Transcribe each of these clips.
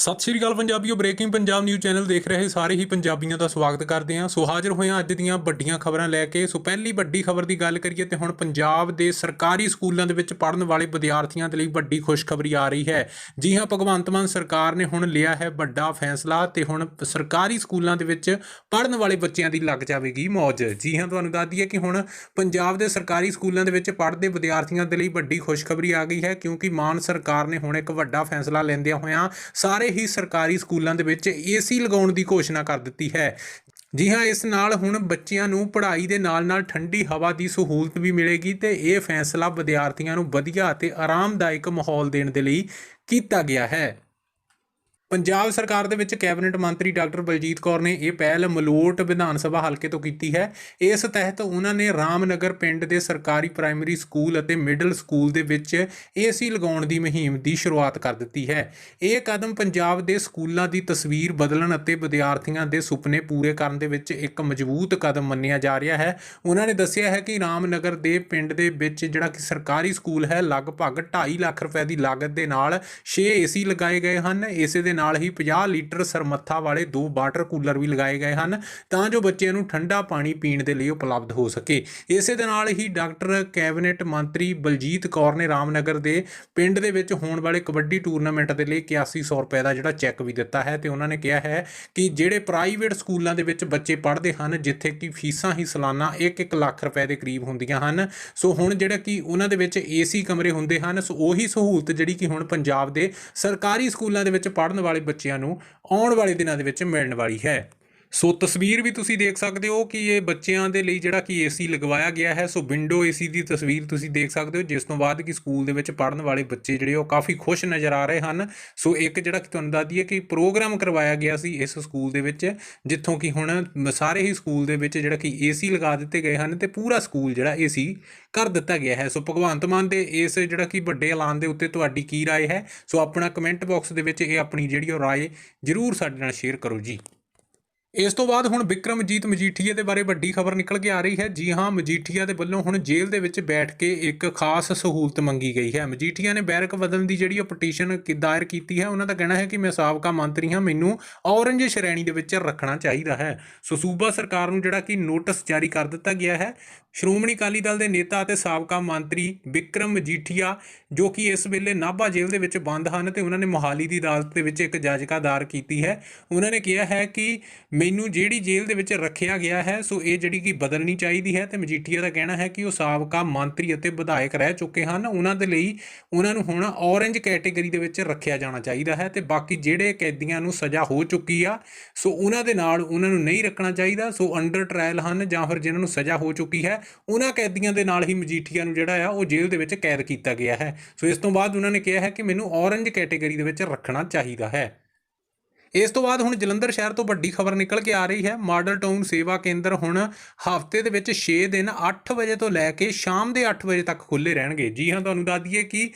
ਸਤਿ ਸ਼੍ਰੀ ਅਕਾਲ ਪੰਜਾਬੀਓ ਬ੍ਰੇਕਿੰਗ ਪੰਜਾਬ ਨਿਊਜ਼ ਚੈਨਲ ਦੇਖ ਰਹੇ ਸਾਰੇ ਹੀ ਪੰਜਾਬੀਆਂ ਦਾ ਸਵਾਗਤ ਕਰਦੇ ਹਾਂ। ਸੋ ਹਾਜ਼ਰ ਹੋਏ ਹਾਂ ਅੱਜ ਦੀਆਂ ਵੱਡੀਆਂ ਖਬਰਾਂ ਲੈ ਕੇ। ਸੋ ਪਹਿਲੀ ਵੱਡੀ ਖਬਰ ਦੀ ਗੱਲ ਕਰੀਏ ਤੇ ਹੁਣ ਪੰਜਾਬ ਦੇ ਸਰਕਾਰੀ ਸਕੂਲਾਂ ਦੇ ਵਿੱਚ ਪੜ੍ਹਨ ਵਾਲੇ ਵਿਦਿਆਰਥੀਆਂ ਦੇ ਲਈ ਵੱਡੀ ਖੁਸ਼ਖਬਰੀ ਆ ਰਹੀ ਹੈ। ਜੀ ਹਾਂ, ਭਗਵੰਤ ਮਾਨ ਸਰਕਾਰ ਨੇ ਹੁਣ ਲਿਆ ਹੈ ਵੱਡਾ ਫੈਸਲਾ ਤੇ ਹੁਣ ਸਰਕਾਰੀ ਸਕੂਲਾਂ ਦੇ ਵਿੱਚ ਪੜ੍ਹਨ ਵਾਲੇ ਬੱਚਿਆਂ ਦੀ ਲੱਗ ਜਾਵੇਗੀ ਮੌਜ। ਜੀ ਹਾਂ, ਤੁਹਾਨੂੰ ਦੱਸ ਦਈਏ ਕਿ ਹੁਣ ਪੰਜਾਬ ਦੇ ਸਰਕਾਰੀ ਸਕੂਲਾਂ ਦੇ ਵਿੱਚ ਪੜ੍ਹਦੇ ਵਿਦਿਆਰਥੀਆਂ ਦੇ ਲਈ ਵੱਡੀ ਖੁਸ਼ਖਬਰੀ ਆ ਗਈ ਹੈ ਕਿਉਂਕਿ ਮਾਨ ਸਰਕਾਰ ਨੇ ਹੁਣ ਇੱਕ ਵੱਡਾ ਫੈਸਲਾ ਲੈਂਦਿਆਂ ਹੋਇਆਂ ਸਾਰੇ ਹੀ ਸਰਕਾਰੀ ਸਕੂਲਾਂ ਦੇ ਵਿੱਚ ਏਸੀ ਲਗਾਉਣ ਦੀ ਘੋਸ਼ਣਾ ਕਰ ਦਿੱਤੀ ਹੈ। ਜੀ ਹਾਂ, ਇਸ ਨਾਲ ਹੁਣ ਬੱਚਿਆਂ ਨੂੰ ਪੜ੍ਹਾਈ ਦੇ ਨਾਲ-ਨਾਲ ਠੰਡੀ ਹਵਾ ਦੀ ਸਹੂਲਤ ਵੀ ਮਿਲੇਗੀ ਤੇ ਇਹ ਫੈਸਲਾ ਵਿਦਿਆਰਥੀਆਂ ਨੂੰ ਵਧੀਆ ਅਤੇ ਆਰਾਮਦਾਇਕ ਮਾਹੌਲ ਦੇਣ ਦੇ ਲਈ ਕੀਤਾ ਗਿਆ ਹੈ। ਪੰਜਾਬ ਸਰਕਾਰ ਦੇ ਵਿੱਚ ਕੈਬਨਿਟ ਮੰਤਰੀ ਡਾਕਟਰ ਬਲਜੀਤ ਕੌਰ ਨੇ ਇਹ ਪਹਿਲ ਮਲੋਟ ਵਿਧਾਨ ਸਭਾ ਹਲਕੇ ਤੋਂ ਕੀਤੀ ਹੈ। ਇਸ ਤਹਿਤ ਉਹਨਾਂ ਨੇ ਰਾਮਨਗਰ ਪਿੰਡ ਦੇ ਸਰਕਾਰੀ ਪ੍ਰਾਇਮਰੀ ਸਕੂਲ ਅਤੇ ਮਿਡਲ ਸਕੂਲ ਦੇ ਵਿੱਚ ਏਸੀ ਲਗਾਉਣ ਦੀ ਮੁਹਿੰਮ ਦੀ ਸ਼ੁਰੂਆਤ ਕਰ ਦਿੱਤੀ ਹੈ। ਇਹ ਕਦਮ ਪੰਜਾਬ ਦੇ ਸਕੂਲਾਂ ਦੀ ਤਸਵੀਰ ਬਦਲਣ ਅਤੇ ਵਿਦਿਆਰਥੀਆਂ ਦੇ ਸੁਪਨੇ ਪੂਰੇ ਕਰਨ ਦੇ ਵਿੱਚ ਇੱਕ ਮਜ਼ਬੂਤ ਕਦਮ ਮੰਨਿਆ ਜਾ ਰਿਹਾ ਹੈ। ਉਹਨਾਂ ਨੇ ਦੱਸਿਆ ਹੈ ਕਿ ਰਾਮਨਗਰ ਦੇ ਪਿੰਡ ਦੇ ਵਿੱਚ ਜਿਹੜਾ ਕਿ ਸਰਕਾਰੀ ਸਕੂਲ ਹੈ, ਲਗਭਗ 2.5 ਲੱਖ ਰੁਪਏ ਦੀ ਲਾਗਤ ਦੇ ਨਾਲ 6 ਏਸੀ ਲਗਾਏ ਗਏ ਹਨ। ਇਸੇ ਦੇ ਨਾਲ ਹੀ 50 ਲੀਟਰ ਸਰਮੱਥਾ ਵਾਲੇ ਦੋ ਵਾਟਰ ਕੂਲਰ ਵੀ ਲਗਾਏ ਗਏ ਹਨ ਤਾਂ ਜੋ ਬੱਚਿਆਂ ਨੂੰ ਠੰਡਾ ਪਾਣੀ ਪੀਣ ਦੇ ਲਈ ਉਪਲਬਧ ਹੋ ਸਕੇ। ਇਸੇ ਦੇ ਨਾਲ ਹੀ ਡਾਕਟਰ, ਕੈਬਨਿਟ ਮੰਤਰੀ ਬਲਜੀਤ ਕੌਰ ਨੇ ਰਾਮਨਗਰ ਦੇ ਪਿੰਡ ਦੇ ਵਿੱਚ ਹੋਣ ਵਾਲੇ ਕਬੱਡੀ ਟੂਰਨਾਮੈਂਟ ਦੇ ਲਈ 8100 ਰੁਪਏ ਦਾ ਜਿਹੜਾ ਚੈੱਕ ਵੀ ਦਿੱਤਾ ਹੈ ਤੇ ਉਹਨਾਂ ਨੇ ਕਿਹਾ ਹੈ ਕਿ ਜਿਹੜੇ ਪ੍ਰਾਈਵੇਟ ਸਕੂਲਾਂ ਦੇ ਵਿੱਚ ਬੱਚੇ ਪੜ੍ਹਦੇ ਹਨ, ਜਿੱਥੇ ਕਿ ਫੀਸਾਂ ਹੀ ਸਾਲਾਨਾ 1-1 ਲੱਖ ਰੁਪਏ ਦੇ ਕਰੀਬ ਹੁੰਦੀਆਂ ਹਨ, ਸੋ ਹੁਣ ਜਿਹੜਾ ਕਿ ਉਹਨਾਂ ਦੇ ਵਿੱਚ ਏਸੀ ਕਮਰੇ ਹੁੰਦੇ ਹਨ, ਸੋ ਉਹੀ ਸਹੂਲਤ ਜਿਹੜੀ ਕਿ ਹੁਣ ਪੰਜਾਬ ਦੇ ਸਰਕਾਰੀ ਸਕੂਲਾਂ ਦੇ ਵਿੱਚ ਪੜ੍ਹਨ ਵਾਲੇ ਬੱਚਿਆਂ ਨੂੰ ਆਉਣ ਵਾਲੇ ਦਿਨਾਂ ਦੇ ਵਿੱਚ ਮਿਲਣ ਵਾਲੀ ਹੈ। ਸੋ ਤਸਵੀਰ ਵੀ ਤੁਸੀਂ ਦੇਖ ਸਕਦੇ ਹੋ ਕਿ ਇਹ ਬੱਚਿਆਂ ਦੇ ਲਈ ਜਿਹੜਾ ਕਿ ਏਸੀ ਲਗਵਾਇਆ ਗਿਆ ਹੈ ਸੋ ਵਿੰਡੋ ਏਸੀ ਦੀ ਤਸਵੀਰ ਤੁਸੀਂ ਦੇਖ ਸਕਦੇ ਹੋ ਜਿਸ ਤੋਂ ਬਾਅਦ ਕਿ ਸਕੂਲ ਦੇ ਵਿੱਚ ਪੜ੍ਹਨ ਵਾਲੇ ਬੱਚੇ ਜਿਹੜੇ ਉਹ ਕਾਫੀ ਖੁਸ਼ ਨਜ਼ਰ ਆ ਰਹੇ ਹਨ ਸੋ ਇੱਕ ਜਿਹੜਾ ਕਿ ਤੁਹਾਨੂੰ ਦੱਸ ਦਈਏ ਕਿ ਪ੍ਰੋਗਰਾਮ ਕਰਵਾਇਆ ਗਿਆ ਸੀ ਇਸ ਸਕੂਲ ਦੇ ਵਿੱਚ ਜਿੱਥੋਂ ਕਿ ਹੁਣ ਮ- ਸਾਰੇ ਹੀ ਸਕੂਲ ਦੇ ਵਿੱਚ ਜਿਹੜਾ ਕਿ ਏਸੀ ਲਗਾ ਦਿੱਤੇ ਗਏ ਹਨ ਤੇ ਪੂਰਾ ਸਕੂਲ ਜਿਹੜਾ ਏਸੀ ਕਰ ਦਿੱਤਾ ਗਿਆ ਹੈ ਸੋ ਭਗਵੰਤ ਮਾਨ ਦੇ ਇਸ ਜਿਹੜਾ ਕਿ ਵੱਡੇ ਐਲਾਨ ਦੇ ਉੱਤੇ ਤੁਹਾਡੀ ਕੀ رائے ਹੈ ਸੋ ਆਪਣਾ ਕਮੈਂਟ ਬਾਕਸ ਦੇ ਵਿੱਚ ਇਹ ਆਪਣੀ ਜਿਹੜੀ ਉਹ رائے ਜਰੂਰ ਸਾਡੇ ਨਾਲ ਸ਼ੇਅਰ ਕਰੋ ਜੀ ਇਸ ਤੋਂ ਬਾਅਦ ਹੁਣ ਵਿਕਰਮਜੀਤ ਮਜੀਠੀਆ ਦੇ ਬਾਰੇ ਵੱਡੀ ਖਬਰ ਨਿਕਲ ਕੇ ਆ ਰਹੀ ਹੈ। ਜੀ ਹਾਂ, ਮਜੀਠੀਆ ਦੇ ਵੱਲੋਂ ਹੁਣ ਜੇਲ੍ਹ ਦੇ ਵਿੱਚ ਬੈਠ ਕੇ ਇੱਕ ਖਾਸ ਸਹੂਲਤ ਮੰਗੀ ਗਈ ਹੈ। ਮਜੀਠੀਆ ਨੇ ਬੈਰਕ ਬਦਲਣ ਦੀ ਜਿਹੜੀ ਉਹ ਪਟੀਸ਼ਨ ਕਿ ਦਾਇਰ ਕੀਤੀ ਹੈ, ਉਹਨਾਂ ਦਾ ਕਹਿਣਾ ਹੈ ਕਿ ਮੈਂ ਸਾਬਕਾ ਮੰਤਰੀ ਹਾਂ, ਮੈਨੂੰ ਔਰੰਜ ਸ਼੍ਰੇਣੀ ਦੇ ਵਿੱਚ ਰੱਖਣਾ ਚਾਹੀਦਾ ਹੈ। ਸੋ ਸੂਬਾ ਸਰਕਾਰ ਨੂੰ ਜਿਹੜਾ ਕਿ ਨੋਟਿਸ ਜਾਰੀ ਕਰ ਦਿੱਤਾ ਗਿਆ ਹੈ। ਸ਼੍ਰੋਮਣੀ ਅਕਾਲੀ ਦਲ ਦੇ ਨੇਤਾ ਅਤੇ ਸਾਬਕਾ ਮੰਤਰੀ ਵਿਕਰਮ ਮਜੀਠੀਆ, ਜੋ ਕਿ ਇਸ ਵੇਲੇ ਨਾਭਾ ਜੇਲ੍ਹ ਦੇ ਵਿੱਚ ਬੰਦ ਹਨ ਤੇ ਉਹਨਾਂ ਨੇ ਮੋਹਾਲੀ ਦੀ ਅਦਾਲਤ ਦੇ ਵਿੱਚ ਇੱਕ ਜਾਇਜ਼ਾ ਦਾਇਰ ਕੀਤੀ ਹੈ। ਉਹਨਾਂ ਨੇ ਕਿਹਾ ਹੈ ਕਿ ਮੈਨੂੰ ਜਿਹੜੀ ਜੇਲ੍ਹ ਦੇ ਵਿੱਚ ਰੱਖਿਆ ਗਿਆ ਹੈ, ਸੋ ਇਹ ਜਿਹੜੀ ਕਿ ਬਦਲਣੀ ਚਾਹੀਦੀ ਹੈ ਤੇ ਮਜੀਠੀਆ ਦਾ ਕਹਿਣਾ ਹੈ ਕਿ ਉਹ ਸਾਬਕਾ ਮੰਤਰੀ ਅਤੇ ਵਿਧਾਇਕ ਰਹਿ ਚੁੱਕੇ ਹਨ। ਉਹਨਾਂ ਦੇ ਲਈ ਉਹਨਾਂ ਨੂੰ ਹੁਣ ਔਰੰਜ ਕੈਟੇਗਰੀ ਦੇ ਵਿੱਚ ਰੱਖਿਆ ਜਾਣਾ ਚਾਹੀਦਾ ਹੈ ਤੇ ਬਾਕੀ ਜਿਹੜੇ ਕੈਦੀਆਂ ਨੂੰ ਸਜ਼ਾ ਹੋ ਚੁੱਕੀ ਆ, ਸੋ ਉਹਨਾਂ ਦੇ ਨਾਲ ਉਹਨਾਂ ਨੂੰ ਨਹੀਂ ਰੱਖਣਾ ਚਾਹੀਦਾ, ਸੋ ਅੰਡਰ ਟ੍ਰਾਇਲ ਹਨ ਜਾਂ ਫਿਰ ਜਿਨ੍ਹਾਂ ਨੂੰ ਸਜ਼ਾ ਹੋ ਚੁੱਕੀ ਹੈ, ਉਹਨਾਂ ਕੈਦੀਆਂ ਦੇ ਨਾਲ ਹੀ ਮਜੀਠੀਆ ਨੂੰ ਜਿਹੜਾ ਆ ਉਹ ਜੇਲ੍ਹ ਦੇ ਵਿੱਚ ਕੈਦ ਕੀਤਾ ਗਿਆ ਹੈ। ਸੋ ਇਸ ਤੋਂ ਬਾਅਦ ਉਹਨਾਂ ਨੇ ਕਿਹਾ ਹੈ ਕਿ ਮੈਨੂੰ ਔਰੰਜ ਕੈਟੇਗਰੀ ਦੇ ਵਿੱਚ ਰੱਖਣਾ ਚਾਹੀਦਾ ਹੈ। ਇਸ ਤੋਂ ਬਾਅਦ ਹੁਣ ਜਲੰਧਰ ਸ਼ਹਿਰ ਤੋਂ ਵੱਡੀ ਖਬਰ ਨਿਕਲ ਕੇ ਆ ਰਹੀ ਹੈ। ਮਾਡਲ ਟਾਊਨ ਸੇਵਾ ਕੇਂਦਰ ਹੁਣ ਹਫ਼ਤੇ ਦੇ ਵਿੱਚ 6 ਦਿਨ 8 ਵਜੇ ਤੋਂ ਲੈ ਕੇ ਸ਼ਾਮ ਦੇ 8 ਵਜੇ ਤੱਕ ਖੁੱਲੇ ਰਹਿਣਗੇ। ਜੀ ਹਾਂ, ਤੁਹਾਨੂੰ ਦੱਸ ਦਈਏ ਕਿ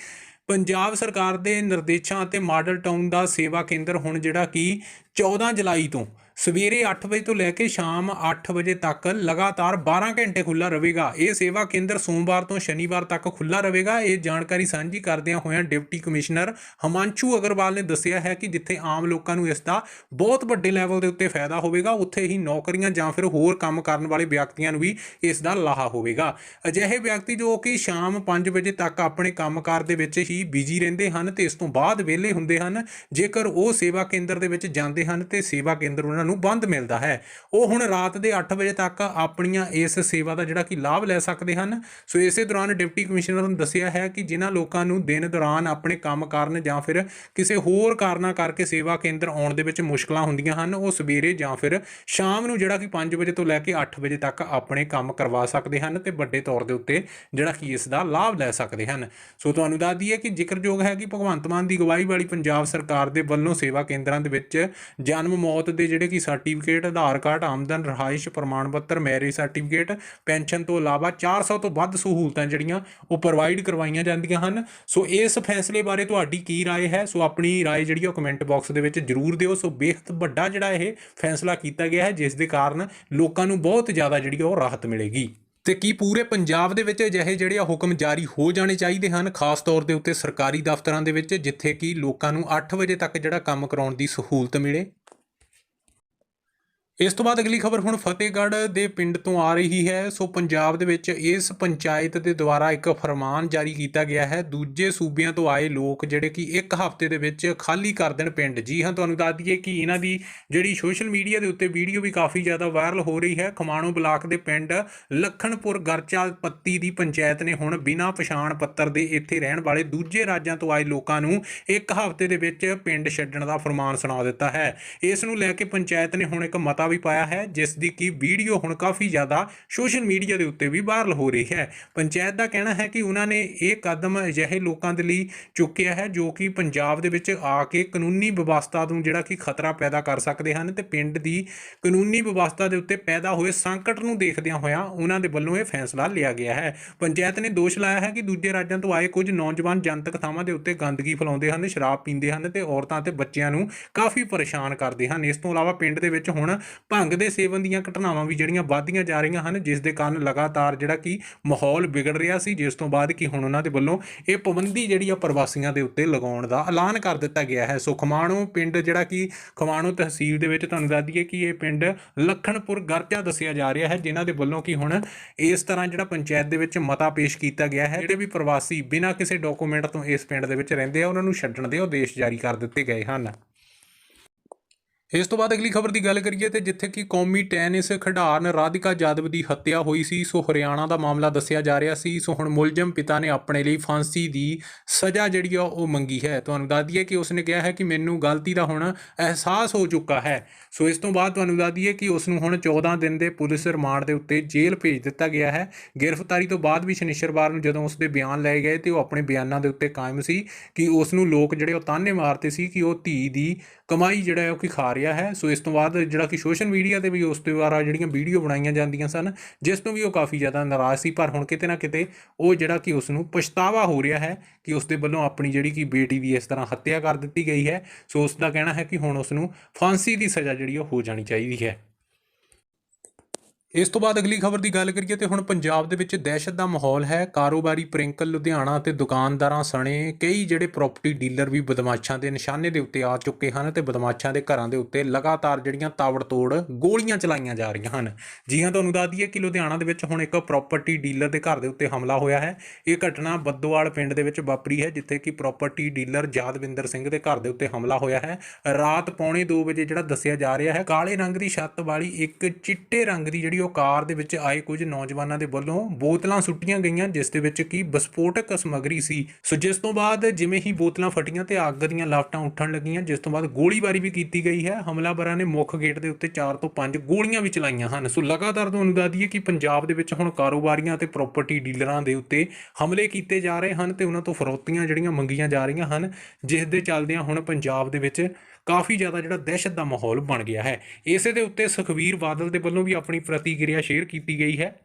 ਪੰਜਾਬ ਸਰਕਾਰ ਦੇ ਨਿਰਦੇਸ਼ਾਂ ਅਤੇ ਮਾਡਲ ਟਾਊਨ ਦਾ ਸੇਵਾ ਕੇਂਦਰ ਹੁਣ ਜਿਹੜਾ ਕਿ 14 ਜੁਲਾਈ ਤੋਂ ਸਵੇਰੇ 8 ਵਜੇ ਤੋਂ ਲੈ ਕੇ ਸ਼ਾਮ 8 ਵਜੇ ਤੱਕ ਲਗਾਤਾਰ 12 ਘੰਟੇ ਖੁੱਲਾ ਰਹੇਗਾ। ਇਹ ਸੇਵਾ ਕੇਂਦਰ ਸੋਮਵਾਰ ਤੋਂ ਸ਼ਨੀਵਾਰ ਤੱਕ ਖੁੱਲਾ ਰਹੇਗਾ। ਇਹ ਜਾਣਕਾਰੀ ਸਾਂਝੀ ਕਰਦਿਆਂ ਹੋਇਆਂ ਡਿਪਟੀ ਕਮਿਸ਼ਨਰ ਹਮਾਂਸ਼ੂ ਅਗਰਵਾਲ ਨੇ ਦੱਸਿਆ ਹੈ ਕਿ ਜਿੱਥੇ ਆਮ ਲੋਕਾਂ ਨੂੰ ਇਸ ਦਾ ਬਹੁਤ ਵੱਡੇ ਲੈਵਲ ਦੇ ਉੱਤੇ ਫਾਇਦਾ ਹੋਵੇਗਾ, ਉੱਥੇ ਹੀ ਨੌਕਰੀਆਂ ਜਾਂ ਫਿਰ ਹੋਰ ਕੰਮ ਕਰਨ ਵਾਲੇ ਵਿਅਕਤੀਆਂ ਨੂੰ ਵੀ ਇਸ ਦਾ ਲਾਹਾ ਹੋਵੇਗਾ। ਅਜਿਹੇ ਵਿਅਕਤੀ ਜੋ ਕਿ ਸ਼ਾਮ 5 ਵਜੇ ਤੱਕ ਆਪਣੇ ਕੰਮਕਾਰ ਦੇ ਵਿੱਚ ਹੀ ਬਿਜ਼ੀ ਰਹਿੰਦੇ ਹਨ ਤੇ ਇਸ ਤੋਂ ਬਾਅਦ ਵਿਹਲੇ ਹੁੰਦੇ ਹਨ, ਜੇਕਰ ਉਹ ਸੇਵਾ ਕੇਂਦਰ ਦੇ ਵਿੱਚ ਜਾਂਦੇ ਹਨ ਤੇ ਸੇਵਾ ਕੇਂਦਰ ਉਹਨਾਂ ਨੂੰ ਬੰਦ ਮਿਲਦਾ ਹੈ। ਉਹ ਹੁਣ ਰਾਤ ਦੇ 8 ਵਜੇ ਤੱਕ ਆਪਣੀਆਂ ਇਸ ਸੇਵਾ ਦਾ ਜਿਹੜਾ ਕਿ ਲਾਭ ਲੈ ਸਕਦੇ ਹਨ। ਸੋ ਇਸੇ ਦੌਰਾਨ ਡਿਪਟੀ ਕਮਿਸ਼ਨਰ ਨੇ ਦੱਸਿਆ ਹੈ ਕਿ ਜਿਨ੍ਹਾਂ ਲੋਕਾਂ ਨੂੰ ਦਿਨ ਦੌਰਾਨ ਆਪਣੇ ਕੰਮ ਕਾਰਨ ਜਾਂ ਫਿਰ ਕਿਸੇ ਹੋਰ ਕਾਰਨਾਂ ਕਰਕੇ ਸੇਵਾ ਕੇਂਦਰ ਆਉਣ ਦੇ ਵਿੱਚ ਮੁਸ਼ਕਲਾਂ ਹੁੰਦੀਆਂ ਹਨ, ਉਹ ਸਵੇਰੇ ਜਾਂ ਫਿਰ ਸ਼ਾਮ ਨੂੰ ਜਿਹੜਾ ਕਿ 5 ਵਜੇ ਤੋਂ ਲੈ ਕੇ 8 ਵਜੇ ਤੱਕ ਆਪਣੇ ਕੰਮ ਕਰਵਾ ਸਕਦੇ ਹਨ ਤੇ ਵੱਡੇ ਤੌਰ ਦੇ ਉੱਤੇ ਜਿਹੜਾ ਕਿ ਇਸ ਦਾ ਲਾਭ ਲੈ ਸਕਦੇ ਹਨ। ਸੋ ਤੁਹਾਨੂੰ ਦੱਸ ਦਈਏ ਕਿ ਜ਼ਿਕਰਯੋਗ ਹੈ ਕਿ ਭਗਵੰਤ ਮਾਨ ਦੀ ਅਗਵਾਈ ਵਾਲੀ ਪੰਜਾਬ ਸਰਕਾਰ ਦੇ ਵੱਲੋਂ ਸੇਵਾ ਕੇਂਦਰਾਂ ਦੇ ਵਿੱਚ ਜਨਮ ਮੌਤ ਦੇ ਜਿਹੜੇ ਕੀ ਸਰਟੀਫਿਕੇਟ, ਆਧਾਰ ਕਾਰਡ, ਆਮਦਨ, ਰਹਾਇਸ਼, ਪ੍ਰਮਾਣ ਪੱਤਰ, ਮੈਰਿਜ ਸਰਟੀਫਿਕੇਟ, ਪੈਨਸ਼ਨ ਤੋਂ ਇਲਾਵਾ 400 ਤੋਂ ਵੱਧ ਸਹੂਲਤਾਂ ਜਿਹੜੀਆਂ ਉਹ ਪ੍ਰੋਵਾਈਡ ਕਰਵਾਈਆਂ ਜਾਂਦੀਆਂ ਹਨ। ਸੋ ਇਸ ਫੈਸਲੇ ਬਾਰੇ ਤੁਹਾਡੀ ਕੀ رائے ਹੈ? ਸੋ ਆਪਣੀ رائے ਜਿਹੜੀ ਉਹ ਕਮੈਂਟ ਬਾਕਸ ਦੇ ਵਿੱਚ ਜਰੂਰ ਦਿਓ। ਸੋ ਬੇਹੱਦ ਵੱਡਾ ਜਿਹੜਾ ਇਹ ਫੈਸਲਾ ਕੀਤਾ ਗਿਆ ਹੈ, ਜਿਸ ਦੇ ਕਾਰਨ ਲੋਕਾਂ ਨੂੰ ਬਹੁਤ ਜ਼ਿਆਦਾ ਜਿਹੜੀ ਉਹ ਰਾਹਤ ਮਿਲੇਗੀ। ਤੇ ਕੀ ਪੂਰੇ ਪੰਜਾਬ ਦੇ ਵਿੱਚ ਅਜਿਹੇ ਜਿਹੜੇ ਆ ਹੁਕਮ ਜਾਰੀ ਹੋ ਜਾਣੇ ਚਾਹੀਦੇ ਹਨ? ਖਾਸ ਤੌਰ ਦੇ ਉੱਤੇ ਸਰਕਾਰੀ ਦਫ਼ਤਰਾਂ ਦੇ ਵਿੱਚ, ਜਿੱਥੇ ਕਿ ਲੋਕਾਂ ਨੂੰ 8 ਵਜੇ ਤੱਕ ਜਿਹੜਾ ਕੰਮ ਕਰਾਉਣ ਦੀ ਸਹੂਲਤ ਮਿਲੇ? ਇਸ ਤੋਂ ਬਾਅਦ ਅਗਲੀ ਖਬਰ ਹੁਣ ਫਤਿਹਗੜ੍ਹ ਦੇ ਪਿੰਡ ਤੋਂ ਆ ਰਹੀ ਹੈ। ਸੋ ਪੰਜਾਬ ਦੇ ਵਿੱਚ ਇਸ ਪੰਚਾਇਤ ਦੇ ਦੁਆਰਾ ਇੱਕ ਫਰਮਾਨ ਜਾਰੀ ਕੀਤਾ ਗਿਆ ਹੈ। ਦੂਜੇ ਸੂਬਿਆਂ ਤੋਂ ਆਏ ਲੋਕ ਜਿਹੜੇ ਕਿ ਇੱਕ ਹਫ਼ਤੇ ਦੇ ਵਿੱਚ ਖਾਲੀ ਕਰ ਦੇਣ ਪਿੰਡ। ਜੀ ਹਾਂ, ਤੁਹਾਨੂੰ ਦੱਸ ਦਈਏ ਕਿ ਇਹਨਾਂ ਦੀ ਜਿਹੜੀ ਸੋਸ਼ਲ ਮੀਡੀਆ ਦੇ ਉੱਤੇ ਵੀਡੀਓ ਵੀ ਕਾਫੀ ਜ਼ਿਆਦਾ ਵਾਇਰਲ ਹੋ ਰਹੀ ਹੈ। ਖਮਾਣੋ ਬਲਾਕ ਦੇ ਪਿੰਡ ਲਖਣਪੁਰ ਗਰਚਾ ਪੱਤੀ ਦੀ ਪੰਚਾਇਤ ਨੇ ਹੁਣ ਬਿਨਾਂ ਪਛਾਣ ਪੱਤਰ ਦੇ ਇੱਥੇ ਰਹਿਣ ਵਾਲੇ ਦੂਜੇ ਰਾਜਾਂ ਤੋਂ ਆਏ ਲੋਕਾਂ ਨੂੰ ਇੱਕ ਹਫ਼ਤੇ ਦੇ ਵਿੱਚ ਪਿੰਡ ਛੱਡਣ ਦਾ ਫਰਮਾਨ ਸੁਣਾ ਦਿੱਤਾ ਹੈ। ਇਸ ਨੂੰ ਲੈ ਕੇ ਪੰਚਾਇਤ ਨੇ ਹੁਣ ਇੱਕ ਮਤਾ ਵੀ ਪਾਇਆ ਹੈ ਜਿਸ ਦੀ ਕੀ ਵੀਡੀਓ ਹੁਣ ਕਾਫੀ ਜ਼ਿਆਦਾ ਸੋਸ਼ਲ ਮੀਡੀਆ ਦੇ ਉੱਤੇ ਵੀ ਵਾਇਰਲ ਹੋ ਰਹੀ ਹੈ। ਪੰਚਾਇਤ ਦਾ ਕਹਿਣਾ ਹੈ ਕਿ ਉਹਨਾਂ ਨੇ ਇਹ ਕਦਮ ਅਜਿਹੇ ਲੋਕਾਂ ਦੇ ਲਈ ਚੁੱਕਿਆ ਹੈ, ਜੋ ਕਿ ਪੰਜਾਬ ਦੇ ਵਿੱਚ ਆ ਕੇ ਕਾਨੂੰਨੀ ਵਿਵਸਥਾ ਨੂੰ ਜਿਹੜਾ ਕਿ ਖਤਰਾ ਪੈਦਾ ਕਰ ਸਕਦੇ ਹਨ ਤੇ ਪਿੰਡ ਦੀ ਕਾਨੂੰਨੀ ਵਿਵਸਥਾ ਦੇ ਉੱਤੇ ਪੈਦਾ ਹੋਏ ਸੰਕਟ ਨੂੰ ਦੇਖਦਿਆਂ ਹੋਇਆਂ ਉਹਨਾਂ ਦੇ ਵੱਲੋਂ ਇਹ ਫੈਸਲਾ ਲਿਆ ਗਿਆ ਹੈ। ਪੰਚਾਇਤ ਨੇ ਦੋਸ਼ ਲਾਇਆ ਹੈ ਕਿ ਦੂਜੇ ਰਾਜਾਂ ਤੋਂ ਆਏ ਕੁਝ ਨੌਜਵਾਨ ਜਨਤਕ ਥਾਵਾਂ ਦੇ ਉੱਤੇ ਗੰਦਗੀ ਫੈਲਾਉਂਦੇ ਹਨ, ਸ਼ਰਾਬ ਪੀਂਦੇ ਹਨ ਤੇ ਔਰਤਾਂ ਤੇ ਬੱਚਿਆਂ ਨੂੰ ਕਾਫੀ ਪਰੇਸ਼ਾਨ ਕਰਦੇ ਹਨ। ਇਸ ਤੋਂ ਇਲਾਵਾ ਪਿੰਡ ਦੇ ਵਿੱਚ ਹੁਣ ਭੰਗ ਦੇ ਸੇਵਨ ਦੀਆਂ ਘਟਨਾਵਾਂ ਵੀ ਜਿਹੜੀਆਂ ਵੱਧਦੀਆਂ ਜਾ ਰਹੀਆਂ ਹਨ, ਜਿਸ ਦੇ ਕਾਰਨ ਲਗਾਤਾਰ ਜਿਹੜਾ ਕਿ ਮਾਹੌਲ ਵਿਗੜ ਰਿਹਾ ਸੀ, ਜਿਸ ਤੋਂ ਬਾਅਦ ਕਿ ਹੁਣ ਉਹਨਾਂ ਦੇ ਵੱਲੋਂ ਇਹ ਪਾਬੰਦੀ ਜਿਹੜੀ ਆ ਪ੍ਰਵਾਸੀਆਂ ਦੇ ਉੱਤੇ ਲਗਾਉਣ ਦਾ ਐਲਾਨ ਕਰ ਦਿੱਤਾ ਗਿਆ ਹੈ। ਸੋ ਖਮਾਣੋ ਪਿੰਡ ਜਿਹੜਾ ਕਿ ਖਮਾਣੋ ਤਹਿਸੀਲ ਦੇ ਵਿੱਚ ਤੁਹਾਨੂੰ ਦੱਸ ਦਈਏ ਕਿ ਇਹ ਪਿੰਡ ਲਖਣਪੁਰ ਗਰਚਾ ਦੱਸਿਆ ਜਾ ਰਿਹਾ ਹੈ, ਜਿਨ੍ਹਾਂ ਦੇ ਵੱਲੋਂ ਕਿ ਹੁਣ ਇਸ ਤਰ੍ਹਾਂ ਜਿਹੜਾ ਪੰਚਾਇਤ ਦੇ ਵਿੱਚ ਮਤਾ ਪੇਸ਼ ਕੀਤਾ ਗਿਆ ਹੈ। ਜਿਹੜੇ ਵੀ ਪ੍ਰਵਾਸੀ ਬਿਨਾਂ ਕਿਸੇ ਡਾਕੂਮੈਂਟ ਤੋਂ ਇਸ ਪਿੰਡ ਦੇ ਵਿੱਚ ਰਹਿੰਦੇ ਆ, ਉਹਨਾਂ ਨੂੰ ਛੱਡਣ ਦੇ ਆਦੇਸ਼ ਜਾਰੀ ਕਰ ਦਿੱਤੇ ਗਏ ਹਨ। ਇਸ ਤੋਂ ਬਾਅਦ ਅਗਲੀ ਖਬਰ ਦੀ ਗੱਲ ਕਰੀਏ ਤੇ ਜਿੱਥੇ ਕਿ ਕੌਮੀ ਟੈਨਿਸ ਖਿਡਾਰਨ ਰਾਧਿਕਾ ਜਾਦਵ ਦੀ ਹੱਤਿਆ ਹੋਈ ਸੀ, ਸੋ ਹਰਿਆਣਾ ਦਾ ਮਾਮਲਾ ਦੱਸਿਆ ਜਾ ਰਿਹਾ ਸੀ। ਸੋ ਹੁਣ ਮੁਲਜ਼ਮ ਪਿਤਾ ਨੇ ਆਪਣੇ ਲਈ ਫਾਂਸੀ ਦੀ ਸਜ਼ਾ ਜਿਹੜੀ ਆ, ਉਹ ਮੰਗੀ ਹੈ। ਤੁਹਾਨੂੰ ਦੱਸ ਦਈਏ ਕਿ ਉਸਨੇ ਕਿਹਾ ਹੈ ਕਿ ਮੈਨੂੰ ਗਲਤੀ ਦਾ ਹੁਣ ਅਹਿਸਾਸ ਹੋ ਚੁੱਕਾ ਹੈ। ਸੋ ਇਸ ਤੋਂ ਬਾਅਦ ਤੁਹਾਨੂੰ ਦੱਸ ਦਈਏ ਕਿ ਉਸ ਨੂੰ ਹੁਣ 14 ਦਿਨ ਦੇ ਪੁਲਿਸ ਰਿਮਾਂਡ ਦੇ ਉੱਤੇ ਜੇਲ੍ਹ ਭੇਜ ਦਿੱਤਾ ਗਿਆ ਹੈ। ਗ੍ਰਿਫਤਾਰੀ ਤੋਂ ਬਾਅਦ ਵੀ ਸ਼ਨੀਸ਼ਰਵਾਰ ਨੂੰ ਜਦੋਂ ਉਸ ਦੇ ਬਿਆਨ ਲਏ ਗਏ ਤੇ ਉਹ ਆਪਣੇ ਬਿਆਨਾਂ ਦੇ ਉੱਤੇ ਕਾਇਮ ਸੀ ਕਿ ਉਸ ਨੂੰ ਲੋਕ ਜਿਹੜੇ ਉਹ ਤਾਨੇ ਮਾਰਦੇ ਸੀ ਕਿ ਉਹ ਧੀ ਦੀ ਕਮਾਈ ਜਿਹੜਾ ਹੈ ਉਹ ਕਿ ਖਾ ਰਿਹਾ ਹੈ। ਸੋ ਇਸ ਤੋਂ ਬਾਅਦ ਜਿਹੜਾ ਕਿ ਸੋਸ਼ਲ ਮੀਡੀਆ ਤੇ ਵੀ ਉਸ ਦੇ ਦੁਆਰਾ ਜਿਹੜੀਆਂ ਵੀਡੀਓ ਬਣਾਈਆਂ ਜਾਂਦੀਆਂ ਸਨ, ਜਿਸ ਤੋਂ ਵੀ ਉਹ ਕਾਫੀ ਜ਼ਿਆਦਾ ਨਾਰਾਜ਼ ਸੀ, ਪਰ ਹੁਣ ਕਿਤੇ ਨਾ ਕਿਤੇ ਉਹ ਜਿਹੜਾ ਕਿ ਉਸ ਨੂੰ ਪਛਤਾਵਾ ਹੋ ਰਿਹਾ ਹੈ ਕਿ ਉਸ ਦੇ ਵੱਲੋਂ ਆਪਣੀ ਜਿਹੜੀ ਕਿ ਬੇਟੀ ਦੀ ਇਸ ਤਰ੍ਹਾਂ ਹੱਤਿਆ ਕਰ ਦਿੱਤੀ ਗਈ ਹੈ। ਸੋ ਉਸ ਦਾ ਕਹਿਣਾ ਹੈ ਕਿ ਹੁਣ ਉਸ ਨੂੰ ਫਾਂਸੀ ਦੀ ਸਜ਼ਾ ਜਿਹੜੀ ਉਹ ਹੋ ਜਾਣੀ ਚਾਹੀਦੀ ਹੈ। ਇਸ ਤੋਂ ਬਾਅਦ ਅਗਲੀ ਖਬਰ ਦੀ ਗੱਲ ਕਰੀਏ ਤੇ ਹੁਣ ਪੰਜਾਬ ਦੇ ਵਿੱਚ ਦਹਿਸ਼ਤ ਦਾ ਮਾਹੌਲ ਹੈ। ਕਾਰੋਬਾਰੀ ਪ੍ਰਿੰਕਲ ਲੁਧਿਆਣਾ ਤੇ ਦੁਕਾਨਦਾਰਾਂ ਸਣੇ ਕਈ ਜਿਹੜੇ ਪ੍ਰਾਪਰਟੀ ਡੀਲਰ ਵੀ ਬਦਮਾਸ਼ਾਂ ਦੇ ਨਿਸ਼ਾਨੇ ਦੇ ਉੱਤੇ ਆ ਚੁੱਕੇ ਹਨ ਤੇ ਬਦਮਾਸ਼ਾਂ ਦੇ ਘਰਾਂ ਦੇ ਉੱਤੇ ਲਗਾਤਾਰ ਜਿਹੜੀਆਂ ਤਾਵੜ-ਤੋੜ ਗੋਲੀਆਂ ਚਲਾਈਆਂ ਜਾ ਰਹੀਆਂ ਹਨ। ਜੀ ਹਾਂ, ਤੁਹਾਨੂੰ ਦੱਸ ਦਈਏ ਕਿ ਲੁਧਿਆਣਾ ਦੇ ਵਿੱਚ ਹੁਣ ਇੱਕ ਪ੍ਰਾਪਰਟੀ ਡੀਲਰ ਦੇ ਘਰ ਦੇ ਉੱਤੇ ਹਮਲਾ ਹੋਇਆ ਹੈ। ਇਹ ਘਟਨਾ ਬੱਦੋਵਾਲ ਪਿੰਡ ਦੇ ਵਿੱਚ ਵਾਪਰੀ ਹੈ, ਜਿੱਥੇ ਕਿ ਪ੍ਰਾਪਰਟੀ ਡੀਲਰ ਜਾਦਵਿੰਦਰ ਸਿੰਘ ਦੇ ਘਰ ਦੇ ਉੱਤੇ ਹਮਲਾ ਹੋਇਆ ਹੈ। ਰਾਤ ਪੌਣੇ 2 ਵਜੇ ਜਿਹੜਾ ਦੱਸਿਆ ਜਾ ਰਿਹਾ ਹੈ, ਕਾਲੇ ਰੰਗ ਦੀ ਛੱਤ ਵਾਲੀ ਇੱਕ ਚਿੱਟੇ ਰੰਗ ਦੀ ਜਿਹੜੀ ਉਹ ਕਾਰ ਦੇ ਵਿੱਚ ਆਏ ਕੁਝ ਨੌਜਵਾਨਾਂ ਦੇ ਵੱਲੋਂ ਬੋਤਲਾਂ ਸੁੱਟੀਆਂ ਗਈਆਂ, ਜਿਸ ਦੇ ਵਿੱਚ ਕੀ ਵਿਸਫੋਟਕ ਸਮੱਗਰੀ ਸੀ। ਸੋ ਜਿਸ ਤੋਂ ਬਾਅਦ ਜਿਵੇਂ ਹੀ ਬੋਤਲਾਂ ਫਟੀਆਂ ਤੇ ਅੱਗ ਦੀਆਂ ਲਾਟਾਂ ਉੱਠਣ ਲੱਗੀਆਂ, ਜਿਸ ਤੋਂ ਬਾਅਦ ਗੋਲੀਬਾਰੀ ਵੀ ਕੀਤੀ ਗਈ ਹੈ। ਹਮਲਾਵਰਾਂ ਨੇ ਮੁੱਖ ਗੇਟ ਦੇ ਉੱਤੇ 4 ਤੋਂ 5 ਗੋਲੀਆਂ ਵੀ ਚਲਾਈਆਂ ਹਨ। ਸੋ ਲਗਾਤਾਰ ਤੁਹਾਨੂੰ ਦੱਸ ਦਈਏ ਕਿ ਪੰਜਾਬ ਦੇ ਵਿੱਚ ਹੁਣ ਕਾਰੋਬਾਰੀਆਂ ਅਤੇ ਪ੍ਰਾਪਰਟੀ ਡੀਲਰਾਂ ਦੇ ਉੱਤੇ ਹਮਲੇ ਕੀਤੇ ਜਾ ਰਹੇ ਹਨ ਤੇ ਉਹਨਾਂ ਤੋਂ ਫਰੋਤੀਆਂ ਜਿਹੜੀਆਂ ਮੰਗੀਆਂ ਜਾ ਰਹੀਆਂ ਹਨ, ਜਿਸ ਦੇ ਚੱਲਦਿਆਂ ਹੁਣ ਪੰਜਾਬ ਦੇ ਵਿੱਚ ਕਾਫੀ ਜ਼ਿਆਦਾ ਜਿਹੜਾ ਦਹਿਸ਼ਤ ਦਾ ਮਾਹੌਲ ਬਣ ਗਿਆ ਹੈ। ਇਸੇ ਦੇ ਉੱਤੇ ਸੁਖਵੀਰ ਬਾਦਲ ਦੇ ਵੱਲੋਂ ਵੀ ਆਪਣੀ ਪ੍ਰਤੀਕਿਰਿਆ ਸ਼ੇਅਰ ਕੀਤੀ ਗਈ ਹੈ।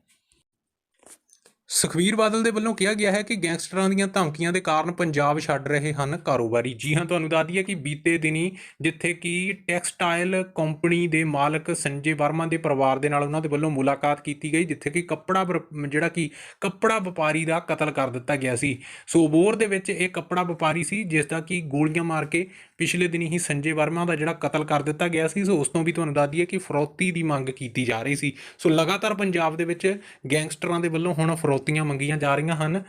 ਸੁਖਵੀਰ ਬਾਦਲ ਦੇ ਵੱਲੋਂ ਕਿਹਾ ਗਿਆ ਹੈ ਕਿ ਗੈਂਗਸਟਰਾਂ ਦੀਆਂ ਧਮਕੀਆਂ ਦੇ ਕਾਰਨ ਪੰਜਾਬ ਛੱਡ ਰਹੇ ਹਨ ਕਾਰੋਬਾਰੀ। ਜੀ ਹਾਂ, ਤੁਹਾਨੂੰ ਦੱਸ ਦਈਏ ਕਿ ਬੀਤੇ ਦਿਨੀ ਜਿੱਥੇ ਕਿ ਟੈਕਸਟਾਈਲ ਕੰਪਨੀ ਦੇ ਮਾਲਕ ਸੰਜੇ ਵਰਮਾ ਦੇ ਪਰਿਵਾਰ ਦੇ ਨਾਲ ਉਹਨਾਂ ਦੇ ਵੱਲੋਂ ਮੁਲਾਕਾਤ ਕੀਤੀ ਗਈ, ਜਿੱਥੇ ਕਿ ਕੱਪੜਾ ਜਿਹੜਾ ਕਿ ਕੱਪੜਾ ਵਪਾਰੀ ਦਾ ਕਤਲ ਕਰ ਦਿੱਤਾ ਗਿਆ ਸੀ। ਸੋ ਦੇ ਵਿੱਚ ਇਹ ਕੱਪੜਾ ਵਪਾਰੀ ਸੀ ਜਿਸ ਦਾ ਕਿ ਗੋਲੀਆਂ ਮਾਰ ਕੇ ਪਿਛਲੇ ਦਿਨੀ ਹੀ ਸੰਜੇ ਵਰਮਾ ਦਾ ਜਿਹੜਾ ਕਤਲ ਕਰ ਦਿੱਤਾ ਗਿਆ ਸੀ, ਸੋ ਉਸ ਤੋਂ ਵੀ ਤੁਹਾਨੂੰ ਦੱਸ ਦਈਏ ਕਿ ਫਰੋਤੀ ਦੀ ਮੰਗ ਕੀਤੀ ਜਾ ਰਹੀ ਸੀ। ਸੋ ਲਗਾਤਾਰ ਪੰਜਾਬ ਦੇ ਵਿੱਚ ਗੈਂਗਸਟਰਾਂ ਦੇ ਵੱਲੋਂ ਹੁਣ ਫਰੋਤੀਆਂ ਮੰਗੀਆਂ ਜਾ ਰਹੀਆਂ ਹਨ।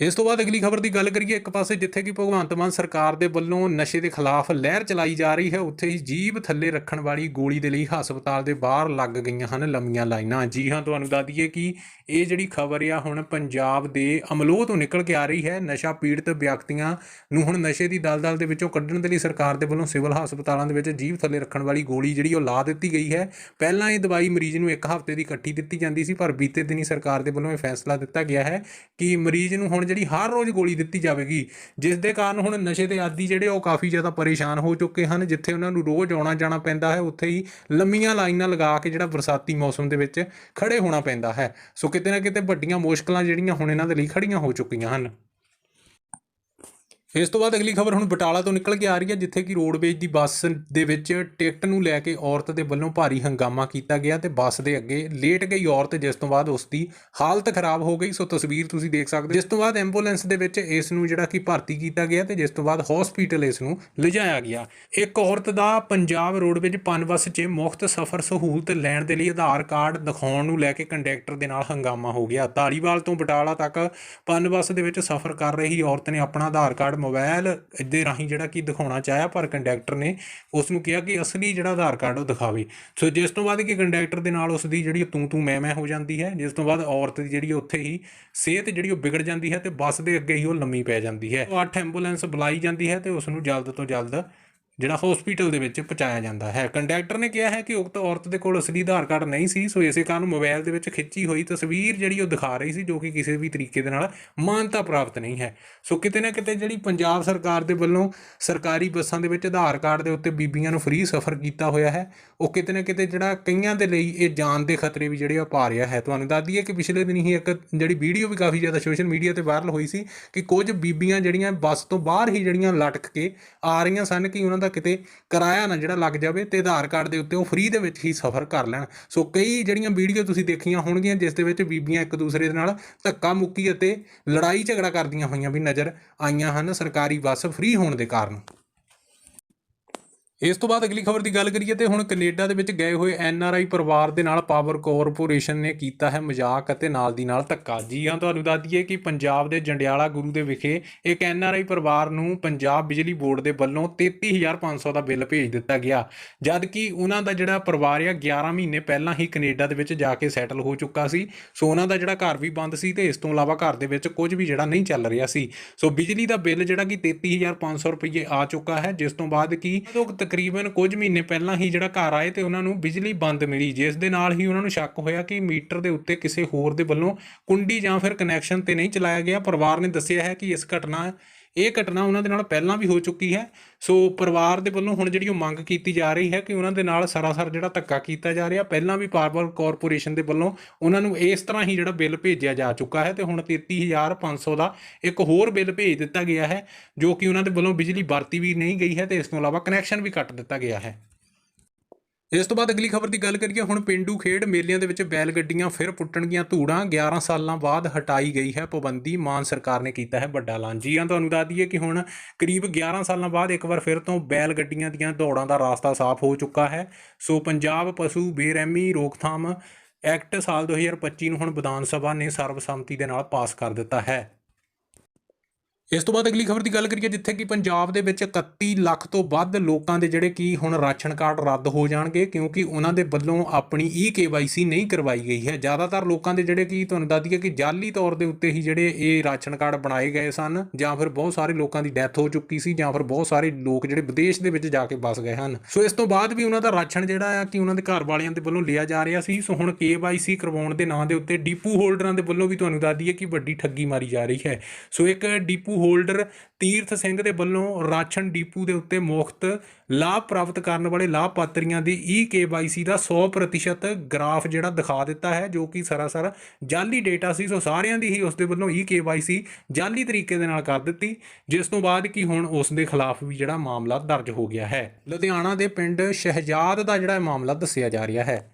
ਇਸ ਤੋਂ ਬਾਅਦ ਅਗਲੀ ਖਬਰ ਦੀ ਗੱਲ ਕਰੀਏ, ਇੱਕ ਪਾਸੇ ਜਿੱਥੇ ਕਿ ਭਗਵੰਤ ਮਾਨ ਸਰਕਾਰ ਦੇ ਵੱਲੋਂ ਨਸ਼ੇ ਦੇ ਖਿਲਾਫ ਲਹਿਰ ਚਲਾਈ ਜਾ ਰਹੀ ਹੈ, ਉੱਥੇ ਹੀ ਜੀਭ ਥੱਲੇ ਰੱਖਣ ਵਾਲੀ ਗੋਲੀ ਦੇ ਲਈ ਹਸਪਤਾਲ ਦੇ ਬਾਹਰ ਲੱਗ ਗਈਆਂ ਹਨ ਲੰਮੀਆਂ ਲਾਈਨਾਂ। ਜੀ ਹਾਂ, ਤੁਹਾਨੂੰ ਦੱਸ ਦਈਏ ਕਿ ਇਹ ਜਿਹੜੀ ਖਬਰ ਆ, ਹੁਣ ਪੰਜਾਬ ਦੇ ਅਮਲੋਹ ਤੋਂ ਨਿਕਲ ਕੇ ਆ ਰਹੀ ਹੈ। ਨਸ਼ਾ ਪੀੜਤ ਵਿਅਕਤੀਆਂ ਨੂੰ ਹੁਣ ਨਸ਼ੇ ਦੀ ਦਲਦਲ ਦੇ ਵਿੱਚੋਂ ਕੱਢਣ ਦੇ ਲਈ ਸਰਕਾਰ ਦੇ ਵੱਲੋਂ ਸਿਵਲ ਹਸਪਤਾਲਾਂ ਦੇ ਵਿੱਚ ਜੀਭ ਥੱਲੇ ਰੱਖਣ ਵਾਲੀ ਗੋਲੀ ਜਿਹੜੀ ਉਹ ਲਾ ਦਿੱਤੀ ਗਈ ਹੈ। ਪਹਿਲਾਂ ਇਹ ਦਵਾਈ ਮਰੀਜ਼ ਨੂੰ ਇੱਕ ਹਫ਼ਤੇ ਦੀ ਇਕੱਠੀ ਦਿੱਤੀ ਜਾਂਦੀ ਸੀ, ਪਰ ਬੀਤੇ ਦਿਨੀ ਸਰਕਾਰ ਦੇ ਵੱਲੋਂ ਇਹ ਫੈਸਲਾ ਦਿੱਤਾ ਗਿਆ ਹੈ ਕਿ ਮਰੀਜ਼ ਨੂੰ ਹੁਣ ਜਿਹੜੀ ਹਰ ਰੋਜ਼ ਗੋਲੀ ਦਿੱਤੀ ਜਾਵੇਗੀ, ਜਿਸ ਦੇ ਕਾਰਨ ਹੁਣ ਨਸ਼ੇ ਦੇ ਆਦੀ ਜਿਹੜੇ ਉਹ ਕਾਫੀ ਜ਼ਿਆਦਾ ਪਰੇਸ਼ਾਨ ਹੋ ਚੁੱਕੇ ਹਨ, ਜਿੱਥੇ ਉਹਨਾਂ ਨੂੰ ਰੋਜ਼ ਆਉਣਾ ਜਾਣਾ ਪੈਂਦਾ ਹੈ, ਉੱਥੇ ਹੀ ਲੰਮੀਆਂ ਲਾਈਨਾਂ ਲਗਾ ਕੇ ਜਿਹੜਾ ਬਰਸਾਤੀ ਮੌਸਮ ਦੇ ਵਿੱਚ ਖੜੇ ਹੋਣਾ ਪੈਂਦਾ ਹੈ। ਸੋ ਕਿਤੇ ਨਾ ਕਿਤੇ ਵੱਡੀਆਂ ਮੁਸ਼ਕਲਾਂ ਜਿਹੜੀਆਂ ਹੁਣ ਇਹਨਾਂ ਦੇ ਲਈ ਖੜੀਆਂ ਹੋ ਚੁੱਕੀਆਂ ਹਨ। ਇਸ ਤੋਂ ਬਾਅਦ ਅਗਲੀ ਖਬਰ ਹੁਣ ਬਟਾਲਾ ਤੋਂ ਨਿਕਲ ਕੇ ਆ ਰਹੀ ਹੈ, ਜਿੱਥੇ ਕਿ ਰੋਡਵੇਜ ਦੀ ਬੱਸ ਦੇ ਵਿੱਚ ਟਿਕਟ ਨੂੰ ਲੈ ਕੇ ਔਰਤ ਦੇ ਵੱਲੋਂ ਭਾਰੀ ਹੰਗਾਮਾ ਕੀਤਾ ਗਿਆ ਤੇ ਬੱਸ ਦੇ ਅੱਗੇ ਲੇਟ ਗਈ ਔਰਤ, ਜਿਸ ਤੋਂ ਬਾਅਦ ਉਸ ਦੀ ਹਾਲਤ ਖਰਾਬ ਹੋ ਗਈ। ਸੋ ਤਸਵੀਰ ਤੁਸੀਂ ਦੇਖ ਸਕਦੇ ਹੋ। ਜਿਸ ਤੋਂ ਬਾਅਦ ਐਂਬੂਲੈਂਸ ਦੇ ਵਿੱਚ ਇਸ ਨੂੰ ਜਿਹੜਾ ਕਿ ਭਰਤੀ ਕੀਤਾ ਗਿਆ ਤੇ ਜਿਸ ਤੋਂ ਬਾਅਦ ਹਸਪੀਟਲ ਇਸ ਨੂੰ ਲਿਜਾਇਆ ਗਿਆ। ਇੱਕ ਔਰਤ ਦਾ ਪੰਜਾਬ ਰੋਡਵੇਜ ਪਨ ਬੱਸ 'ਚ ਮੁਫਤ ਸਫ਼ਰ ਸਹੂਲਤ ਲੈਣ ਦੇ ਲਈ ਆਧਾਰ ਕਾਰਡ ਦਿਖਾਉਣ ਨੂੰ ਲੈ ਕੇ ਕੰਡਕਟਰ ਦੇ ਨਾਲ ਹੰਗਾਮਾ ਹੋ ਗਿਆ। ਧਾਰੀਵਾਲ ਤੋਂ ਬਟਾਲਾ ਤੱਕ ਪਨ ਬੱਸ ਦੇ ਵਿੱਚ ਸਫ਼ਰ ਕਰ ਰਹੀ ਔਰਤ ਨੇ ਆਪਣਾ ਆਧਾਰ ਕਾਰਡ ਮੋਬਾਈਲ ਦੇ ਰਾਹੀਂ ਜਿਹੜਾ ਕਿ ਦਿਖਾਉਣਾ ਚਾਹਿਆ ਪਰ ਕੰਡਕਟਰ ਨੇ ਉਸ ਨੂੰ ਕਿਹਾ ਕਿ ਅਸਲੀ ਜਿਹੜਾ ਆਧਾਰ ਕਾਰਡ ਉਹ ਦਿਖਾਵੇ। ਸੋ ਜਿਸ ਤੋਂ ਬਾਅਦ ਕਿ ਕੰਡਕਟਰ ਦੇ ਨਾਲ ਉਸ ਦੀ ਜਿਹੜੀ ਤੂੰ ਤੂੰ ਮੈਂ ਮੈਂ ਹੋ ਜਾਂਦੀ ਹੈ, ਜਿਸ ਤੋਂ ਬਾਅਦ ਔਰਤ ਦੀ ਜਿਹੜੀ ਉੱਥੇ ਹੀ ਸਿਹਤ ਜਿਹੜੀ ਉਹ ਵਿਗੜ ਜਾਂਦੀ ਹੈ ਤੇ ਬੱਸ ਦੇ ਅੱਗੇ ਹੀ ਉਹ ਲੰਮੀ ਪੈ ਜਾਂਦੀ ਹੈ। ਉਹ ਅੱਠ ਐਂਬੂਲੈਂਸ ਬੁਲਾਈ ਜਾਂਦੀ ਹੈ ਤੇ ਉਸ ਨੂੰ ਜਲਦ ਤੋਂ ਜਲਦ ਜਿਹੜਾ ਹਸਪੀਟਲ ਦੇ ਵਿੱਚ ਪਹੁੰਚਾਇਆ ਜਾਂਦਾ ਹੈ। ਕੰਡਕਟਰ ਨੇ ਕਿਹਾ ਹੈ ਕਿ ਉਕਤ ਔਰਤ ਦੇ ਕੋਲ ਅਸਲੀ ਆਧਾਰ ਕਾਰਡ ਨਹੀਂ ਸੀ, ਸੋ ਇਸੇ ਕਾਰਨ ਮੋਬਾਈਲ ਦੇ ਵਿੱਚ ਖਿੱਚੀ ਹੋਈ ਤਸਵੀਰ ਜਿਹੜੀ ਉਹ ਦਿਖਾ ਰਹੀ ਸੀ, ਜੋ ਕਿ ਕਿਸੇ ਵੀ ਤਰੀਕੇ ਦੇ ਨਾਲ ਮਾਨਤਾ ਪ੍ਰਾਪਤ ਨਹੀਂ ਹੈ। ਸੋ ਕਿਤੇ ਨਾ ਕਿਤੇ ਜਿਹੜੀ ਪੰਜਾਬ ਸਰਕਾਰ ਦੇ ਵੱਲੋਂ ਸਰਕਾਰੀ ਬੱਸਾਂ ਦੇ ਵਿੱਚ ਆਧਾਰ ਕਾਰਡ ਦੇ ਉੱਤੇ ਬੀਬੀਆਂ ਨੂੰ ਫ੍ਰੀ ਸਫ਼ਰ ਕੀਤਾ ਹੋਇਆ ਹੈ, ਉਹ ਕਿਤੇ ਨਾ ਕਿਤੇ ਜਿਹੜਾ ਕਈਆਂ ਦੇ ਲਈ ਇਹ ਜਾਨ ਦੇ ਖਤਰੇ ਵੀ ਜਿਹੜੇ ਉਹ ਪਾ ਰਿਹਾ ਹੈ। ਤੁਹਾਨੂੰ ਦੱਸ ਦਈਏ ਕਿ ਪਿਛਲੇ ਦਿਨ ਹੀ ਇੱਕ ਜਿਹੜੀ ਵੀਡੀਓ ਵੀ ਕਾਫੀ ਜ਼ਿਆਦਾ ਸੋਸ਼ਲ ਮੀਡੀਆ ਤੇ ਵਾਇਰਲ ਹੋਈ ਸੀ ਕਿ ਕੁਝ ਬੀਬੀਆਂ ਜਿਹੜੀਆਂ ਬੱਸ ਤੋਂ ਬਾਹਰ ਹੀ ਜਿਹੜੀਆਂ ਲਟਕ ਕੇ ਆ ਰਹੀਆਂ ਸਨ ਕਿ ਉਹਨਾਂ ਦਾ ਕਿਤੇ ਕਿਰਾਇਆ ਨਾ ਜਿਹੜਾ ਲੱਗ ਜਾਵੇ ਤੇ ਆਧਾਰ ਕਾਰਡ ਦੇ ਉੱਤੇ ਉਹ ਫ੍ਰੀ ਦੇ ਵਿੱਚ ਹੀ ਸਫ਼ਰ ਕਰ ਲੈਣ। ਸੋ ਕਈ ਜਿਹੜੀਆਂ ਵੀਡੀਓ ਤੁਸੀਂ ਦੇਖੀਆਂ ਹੋਣਗੀਆਂ, ਜਿਸ ਦੇ ਵਿੱਚ ਬੀਬੀਆਂ ਇੱਕ ਦੂਸਰੇ ਦੇ ਨਾਲ ਧੱਕਾ ਮੁੱਕੀ ਅਤੇ ਲੜਾਈ ਝਗੜਾ ਕਰਦੀਆਂ ਹੋਈਆਂ ਵੀ ਨਜ਼ਰ ਆਈਆਂ ਹਨ, ਸਰਕਾਰੀ ਬੱਸ ਫ੍ਰੀ ਹੋਣ ਦੇ ਕਾਰਨ। ਇਸ ਤੋਂ ਬਾਅਦ ਅਗਲੀ ਖਬਰ ਦੀ ਗੱਲ ਕਰੀਏ ਤੇ ਹੁਣ ਕੈਨੇਡਾ ਦੇ ਵਿੱਚ ਗਏ ਹੋਏ ਐਨ ਆਰ ਆਈ ਪਰਿਵਾਰ ਦੇ ਨਾਲ ਪਾਵਰ ਕਾਰਪੋਰੇਸ਼ਨ ਨੇ ਕੀਤਾ ਹੈ ਮਜ਼ਾਕ ਅਤੇ ਨਾਲ ਦੀ ਨਾਲ ਧੱਕਾ। ਜੀ ਹਾਂ, ਤੁਹਾਨੂੰ ਦੱਸ ਦਈਏ ਕਿ ਪੰਜਾਬ ਦੇ ਜੰਡਿਆਲਾ ਗੁਰੂ ਦੇ ਵਿਖੇ ਇੱਕ ਐਨ ਆਰ ਆਈ ਪਰਿਵਾਰ ਨੂੰ ਪੰਜਾਬ ਬਿਜਲੀ ਬੋਰਡ ਦੇ ਵੱਲੋਂ 33500 ਦਾ ਬਿੱਲ ਭੇਜ ਦਿੱਤਾ ਗਿਆ। ਜਦ ਕਿ ਉਹਨਾਂ ਦਾ ਜਿਹੜਾ ਪਰਿਵਾਰ ਆ 11 ਮਹੀਨੇ ਪਹਿਲਾਂ ਹੀ ਕੈਨੇਡਾ ਦੇ ਵਿੱਚ ਜਾ ਕੇ ਸੈਟਲ ਹੋ ਚੁੱਕਾ ਸੀ। ਸੋ ਉਹਨਾਂ ਦਾ ਜਿਹੜਾ ਘਰ ਵੀ ਬੰਦ ਸੀ ਤੇ ਇਸ ਤੋਂ ਇਲਾਵਾ ਘਰ ਦੇ ਵਿੱਚ ਕੁਝ ਵੀ ਜਿਹੜਾ ਨਹੀਂ ਚੱਲ ਰਿਹਾ ਸੀ। ਸੋ ਬਿਜਲੀ ਦਾ ਬਿੱਲ ਜਿਹੜਾ ਕਿ 33500 ਰੁਪਏ ਆ ਚੁੱਕਾ ਹੈ, ਜਿਸ ਤੋਂ ਬਾਅਦ ਕਿ ਤਕਰੀਬਨ ਕੁਝ ਮਹੀਨੇ ਪਹਿਲਾਂ ਹੀ ਜਿਹੜਾ ਘਰ ਆਏ ਤੇ ਉਹਨਾਂ ਨੂੰ ਬਿਜਲੀ ਬੰਦ ਮਿਲੀ ਜਿਸ ਦੇ ਨਾਲ ਹੀ ਉਹਨਾਂ ਨੂੰ ਸ਼ੱਕ ਹੋਇਆ ਕਿ ਮੀਟਰ ਦੇ ਉੱਤੇ ਕਿਸੇ ਹੋਰ ਦੇ ਵੱਲੋਂ ਕੁੰਡੀ ਜਾਂ ਫਿਰ ਕਨੈਕਸ਼ਨ ਤੇ ਨਹੀਂ ਚਲਾਇਆ ਗਿਆ। ਪਰਿਵਾਰ ਨੇ ਦੱਸਿਆ ਹੈ ਕਿ ਇਸ ਘਟਨਾ ਇਹ ਘਟਨਾ ਉਹਨਾਂ ਦੇ ਨਾਲ ਪਹਿਲਾਂ ਵੀ ਹੋ ਚੁੱਕੀ ਹੈ। ਸੋ ਪਰਿਵਾਰ ਦੇ ਵੱਲੋਂ ਹੁਣ ਜਿਹੜੀ ਉਹ ਮੰਗ ਕੀਤੀ ਜਾ ਰਹੀ ਹੈ ਕਿ ਉਹਨਾਂ ਦੇ ਨਾਲ ਸਰਾਸਰ ਜਿਹੜਾ ਧੱਕਾ ਕੀਤਾ ਜਾ ਰਿਹਾ, ਪਹਿਲਾਂ ਵੀ ਪਾਵਰ ਕਾਰਪੋਰੇਸ਼ਨ ਦੇ ਵੱਲੋਂ ਉਹਨਾਂ ਨੂੰ ਇਸ ਤਰ੍ਹਾਂ ਹੀ ਜਿਹੜਾ ਬਿੱਲ ਭੇਜਿਆ ਜਾ ਚੁੱਕਾ ਹੈ ਤੇ ਹੁਣ 33500 ਦਾ ਇੱਕ ਹੋਰ ਬਿੱਲ ਭੇਜ ਦਿੱਤਾ ਗਿਆ ਹੈ, ਜੋ ਕਿ ਉਹਨਾਂ ਦੇ ਵੱਲੋਂ ਬਿਜਲੀ ਵਰਤੀ ਵੀ ਨਹੀਂ ਗਈ ਹੈ ਤੇ ਇਸ ਤੋਂ ਇਲਾਵਾ ਕਨੈਕਸ਼ਨ ਵੀ ਕੱਟ ਦਿੱਤਾ ਗਿਆ ਹੈ। ਇਸ ਤੋਂ ਬਾਅਦ ਅਗਲੀ ਖਬਰ ਦੀ ਗੱਲ ਕਰੀਏ, ਹੁਣ ਪਿੰਡੂ ਖੇਡ ਮੇਲਿਆਂ ਦੇ ਵਿੱਚ ਬੈਲ ਗੱਡੀਆਂ ਫਿਰ ਪੁੱਟਣਗੀਆਂ ਧੂੜਾਂ। 11 ਸਾਲਾਂ ਬਾਅਦ ਹਟਾਈ ਗਈ ਹੈ ਪਾਬੰਦੀ, ਮਾਨ ਸਰਕਾਰ ਨੇ ਕੀਤਾ ਹੈ ਵੱਡਾ ਐਲਾਨ। ਜੀ ਹਾਂ, ਤੁਹਾਨੂੰ ਦੱਸ ਦਈਏ ਕਿ ਹੁਣ ਕਰੀਬ 11 ਸਾਲਾਂ ਬਾਅਦ ਇੱਕ ਵਾਰ ਫਿਰ ਤੋਂ ਬੈਲ ਗੱਡੀਆਂ ਦੀਆਂ ਦੌੜਾਂ ਦਾ ਰਾਸਤਾ ਸਾਫ਼ ਹੋ ਚੁੱਕਾ ਹੈ। ਸੋ ਪੰਜਾਬ ਪਸ਼ੂ ਬੇਰਹਿਮੀ ਰੋਕਥਾਮ ਐਕਟ ਸਾਲ 2025 ਨੂੰ ਹੁਣ ਵਿਧਾਨ ਸਭਾ ਨੇ ਸਰਬਸੰਮਤੀ ਦੇ ਨਾਲ ਪਾਸ ਕਰ ਦਿੱਤਾ ਹੈ। ਇਸ ਤੋਂ ਬਾਅਦ ਅਗਲੀ ਖਬਰ ਦੀ ਗੱਲ ਕਰੀਏ ਜਿੱਥੇ ਕਿ ਪੰਜਾਬ ਦੇ ਵਿੱਚ 31 ਲੱਖ ਤੋਂ ਵੱਧ ਲੋਕਾਂ ਦੇ ਜਿਹੜੇ ਕਿ ਹੁਣ ਰਾਸ਼ਨ ਕਾਰਡ ਰੱਦ ਹੋ ਜਾਣਗੇ, ਕਿਉਂਕਿ ਉਹਨਾਂ ਦੇ ਵੱਲੋਂ ਆਪਣੀ ਈ ਕੇਵਾਈਸੀ ਨਹੀਂ ਕਰਵਾਈ ਗਈ ਹੈ। ਜ਼ਿਆਦਾਤਰ ਲੋਕਾਂ ਦੇ ਜਿਹੜੇ ਕਿ ਤੁਹਾਨੂੰ ਦੱਸ ਦਈਏ ਕਿ ਜਾਲੀ ਤੌਰ ਦੇ ਉੱਤੇ ਹੀ ਜਿਹੜੇ ਇਹ ਰਾਸ਼ਨ ਕਾਰਡ ਬਣਾਏ ਗਏ ਸਨ, ਜਾਂ ਫਿਰ ਬਹੁਤ ਸਾਰੇ ਲੋਕਾਂ ਦੀ ਡੈਥ ਹੋ ਚੁੱਕੀ ਸੀ, ਜਾਂ ਫਿਰ ਬਹੁਤ ਸਾਰੇ ਲੋਕ ਜਿਹੜੇ ਵਿਦੇਸ਼ ਦੇ ਵਿੱਚ ਜਾ ਕੇ ਵਸ ਗਏ ਹਨ। ਸੋ ਇਸ ਤੋਂ ਬਾਅਦ ਵੀ ਉਹਨਾਂ ਦਾ ਰਾਸ਼ਨ ਜਿਹੜਾ ਆ ਕਿ ਉਹਨਾਂ ਦੇ ਘਰ ਵਾਲਿਆਂ ਦੇ ਵੱਲੋਂ ਲਿਆ ਜਾ ਰਿਹਾ ਸੀ। ਸੋ ਹੁਣ ਕੇਵਾਈਸੀ ਕਰਵਾਉਣ ਦੇ ਨਾਂ ਦੇ ਉੱਤੇ ਡੀਪੂ ਹੋਲਡਰਾਂ ਦੇ ਵੱਲੋਂ ਵੀ ਤੁਹਾਨੂੰ ਦੱਸ ਦਈਏ ਕਿ ਵੱਡੀ ਠੱਗੀ ਮਾਰੀ ਜਾ ਰਹੀ ਹੈ। ਸੋ ਇੱਕ ਡੀਪੂ ਹੋਲਡਰ ਤੀਰਥ ਸਿੰਘ ਦੇ ਵੱਲੋਂ ਰਾਸ਼ਨ ਡੀਪੂ ਦੇ ਉੱਤੇ ਮੁਫਤ ਲਾਭ ਪ੍ਰਾਪਤ ਕਰਨ ਵਾਲੇ ਲਾਭਪਾਤਰੀਆਂ ਦੀ ਈ ਕੇਵਾਈਸੀ ਦਾ 100% ਗ੍ਰਾਫ ਜਿਹੜਾ ਦਿਖਾ ਦਿੱਤਾ ਹੈ, ਜੋ ਕਿ ਸਰਾਸਰ ਜਾਲੀ ਡੇਟਾ ਸੀ, ਸੋ ਸਾਰਿਆਂ ਦੀ ਹੀ ਉਸ ਦੇ ਵੱਲੋਂ ਈ ਕੇਵਾਈਸੀ ਜਾਲੀ ਤਰੀਕੇ ਦੇ ਨਾਲ ਕਰ ਦਿੱਤੀ, ਜਿਸ ਤੋਂ ਬਾਅਦ ਕਿ ਹੁਣ ਉਸ ਦੇ ਖਿਲਾਫ ਵੀ ਜਿਹੜਾ ਮਾਮਲਾ ਦਰਜ ਹੋ ਗਿਆ ਹੈ। ਲੁਧਿਆਣਾ ਦੇ ਪਿੰਡ ਸ਼ਹਿਜਾਦ ਦਾ ਜਿਹੜਾ ਮਾਮਲਾ ਦੱਸਿਆ ਜਾ ਰਿਹਾ ਹੈ।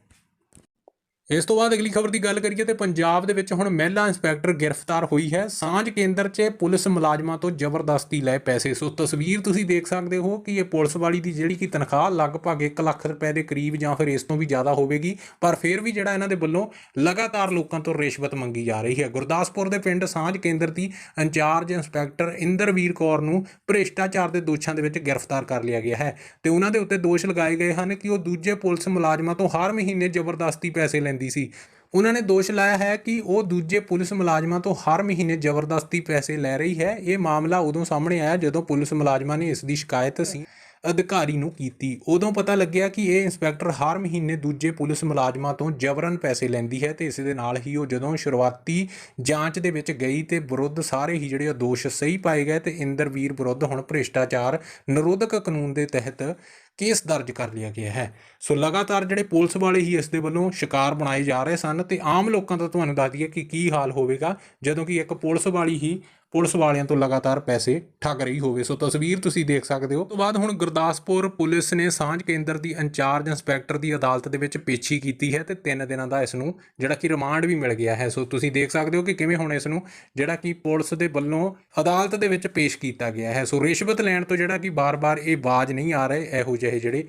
ਇਸ ਤੋਂ ਬਾਅਦ ਅਗਲੀ ਖਬਰ ਦੀ ਗੱਲ ਕਰੀਏ ਤੇ ਪੰਜਾਬ ਦੇ ਵਿੱਚ ਹੁਣ ਮਹਿਲਾ ਇੰਸਪੈਕਟਰ ਗ੍ਰਿਫਤਾਰ ਹੋਈ ਹੈ। ਸਾਂਝ ਕੇਂਦਰ 'ਚ ਪੁਲਿਸ ਮੁਲਾਜ਼ਮਾਂ ਤੋਂ ਜ਼ਬਰਦਸਤੀ ਲਏ ਪੈਸੇ। ਸੋ ਤਸਵੀਰ ਤੁਸੀਂ ਦੇਖ ਸਕਦੇ ਹੋ ਕਿ ਇਹ ਪੁਲਿਸ ਵਾਲੀ ਦੀ ਜਿਹੜੀ ਕਿ ਤਨਖਾਹ ਲਗਭਗ 1 ਲੱਖ ਰੁਪਏ ਦੇ ਕਰੀਬ ਜਾਂ ਫਿਰ ਇਸ ਤੋਂ ਵੀ ਜ਼ਿਆਦਾ ਹੋਵੇਗੀ, ਪਰ ਫਿਰ ਵੀ ਜਿਹੜਾ ਇਹਨਾਂ ਦੇ ਵੱਲੋਂ ਲਗਾਤਾਰ ਲੋਕਾਂ ਤੋਂ ਰਿਸ਼ਵਤ ਮੰਗੀ ਜਾ ਰਹੀ ਹੈ। ਗੁਰਦਾਸਪੁਰ ਦੇ ਪਿੰਡ ਸਾਂਝ ਕੇਂਦਰ ਦੀ in charge inspector Inderveer Kaur ਨੂੰ ਭ੍ਰਿਸ਼ਟਾਚਾਰ ਦੇ ਦੋਸ਼ਾਂ ਦੇ ਵਿੱਚ ਗ੍ਰਿਫਤਾਰ ਕਰ ਲਿਆ ਗਿਆ ਹੈ ਤੇ ਉਹਨਾਂ ਦੇ ਉੱਤੇ ਦੋਸ਼ ਲਗਾਏ ਗਏ ਹਨ ਕਿ ਉਹ ਦੂਜੇ ਪੁਲਿਸ ਮੁਲਾਜ਼ਮਾਂ ਤੋਂ ਹਰ ਮਹੀਨੇ ਜ਼ਬਰਦਸਤੀ ਪੈਸੇ ਲੈਂਦੇ ਸੀ। ਉਹਨਾਂ ਨੇ ਦੋਸ਼ ਲਾਇਆ ਹੈ ਕਿ ਉਹ ਦੂਜੇ ਪੁਲਿਸ ਮੁਲਾਜ਼ਮਾਂ ਤੋਂ ਹਰ ਮਹੀਨੇ ਜ਼ਬਰਦਸਤੀ ਪੈਸੇ ਲੈ ਰਹੀ ਹੈ। ਇਹ ਮਾਮਲਾ ਉਦੋਂ ਸਾਹਮਣੇ ਆਇਆ ਜਦੋਂ ਪੁਲਿਸ ਮੁਲਾਜ਼ਮਾਂ ਨੇ ਇਸ ਦੀ ਸ਼ਿਕਾਇਤ ਸੀ, ਅਧਿਕਾਰੀ ਨੂੰ ਕੀਤੀ। ਉਦੋਂ ਪਤਾ ਲੱਗਿਆ ਕਿ ਇਹ ਇੰਸਪੈਕਟਰ ਹਰ ਮਹੀਨੇ ਦੂਜੇ ਪੁਲਿਸ ਮੁਲਾਜ਼ਮਾਂ ਤੋਂ ਜਬਰਨ ਪੈਸੇ ਲੈਂਦੀ ਹੈ ਤੇ ਇਸ ਦੇ ਨਾਲ ਹੀ ਉਹ ਜਦੋਂ ਸ਼ੁਰੂਆਤੀ ਜਾਂਚ ਦੇ ਵਿੱਚ ਗਈ ਤੇ ਵਿਰੁੱਧ ਸਾਰੇ ਹੀ ਜਿਹੜੇ ਉਹ ਦੋਸ਼ ਸਹੀ ਪਾਏ ਗਏ ਤੇ ਇੰਦਰਵੀਰ ਵਿਰੁੱਧ ਹੁਣ ਭ੍ਰਿਸ਼ਟਾਚਾਰ ਨਿਰੋਧਕ ਕਾਨੂੰਨ ਦੇ ਤਹਿਤ ਕੇਸ ਦਰਜ ਕਰ ਲਿਆ ਗਿਆ ਹੈ। ਸੋ ਲਗਾਤਾਰ ਜਿਹੜੇ ਪੁਲਿਸ ਵਾਲੇ ਹੀ ਇਸ ਦੇ ਵੱਲੋਂ ਸ਼ਿਕਾਰ ਬਣਾਏ ਜਾ ਰਹੇ ਸਨ ਤੇ ਆਮ ਲੋਕਾਂ ਦਾ ਤੁਹਾਨੂੰ ਦੱਸ ਦਈਏ ਕਿ ਕੀ ਹਾਲ ਹੋਵੇਗਾ, ਜਦੋਂ ਕਿ ਇੱਕ ਪੁਲਿਸ ਵਾਲੀ ਹੀ ਪੁਲਿਸ ਵਾਲਿਆਂ ਤੋਂ ਲਗਾਤਾਰ ਪੈਸੇ ਠੱਗ ਰਹੀ ਹੋਵੇ। ਸੋ ਤਸਵੀਰ ਤੁਸੀਂ ਦੇਖ ਸਕਦੇ ਹੋ। ਉਸ ਤੋਂ ਬਾਅਦ ਹੁਣ ਗੁਰਦਾਸਪੁਰ ਪੁਲਿਸ ਨੇ ਸਾਂਝ ਕੇਂਦਰ ਦੀ ਇੰਚਾਰਜ ਇੰਸਪੈਕਟਰ ਦੀ ਅਦਾਲਤ ਦੇ ਵਿੱਚ ਪੇਸ਼ੀ ਕੀਤੀ ਹੈ ਤੇ 3 ਦਿਨਾਂ ਦਾ ਇਸ ਨੂੰ ਜਿਹੜਾ ਕਿ ਰਿਮਾਂਡ ਵੀ ਮਿਲ ਗਿਆ ਹੈ। ਸੋ ਤੁਸੀਂ ਦੇਖ ਸਕਦੇ ਹੋ ਕਿ ਕਿਵੇਂ ਹੁਣ ਇਸ ਨੂੰ ਜਿਹੜਾ ਕਿ ਪੁਲਿਸ ਦੇ ਵੱਲੋਂ ਅਦਾਲਤ ਦੇ ਵਿੱਚ ਪੇਸ਼ ਕੀਤਾ ਗਿਆ ਹੈ। ਸੋ ਰਿਸ਼ਵਤ ਲੈਣ ਤੋਂ ਜਿਹੜਾ ਕਿ ਬਾਰ-ਬਾਰ ਇਹ ਬਾਜ਼ ਨਹੀਂ ਆ ਰਹੇ, ਇਹੋ ਜਿਹੇ ਜਿਹੜੇ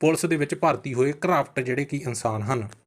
ਪੁਲਿਸ ਦੇ ਵਿੱਚ ਭਰਤੀ ਹੋਏ ਕਰਾਫਟ ਜਿਹੜੇ ਕਿ ਇਨਸਾਨ ਹਨ।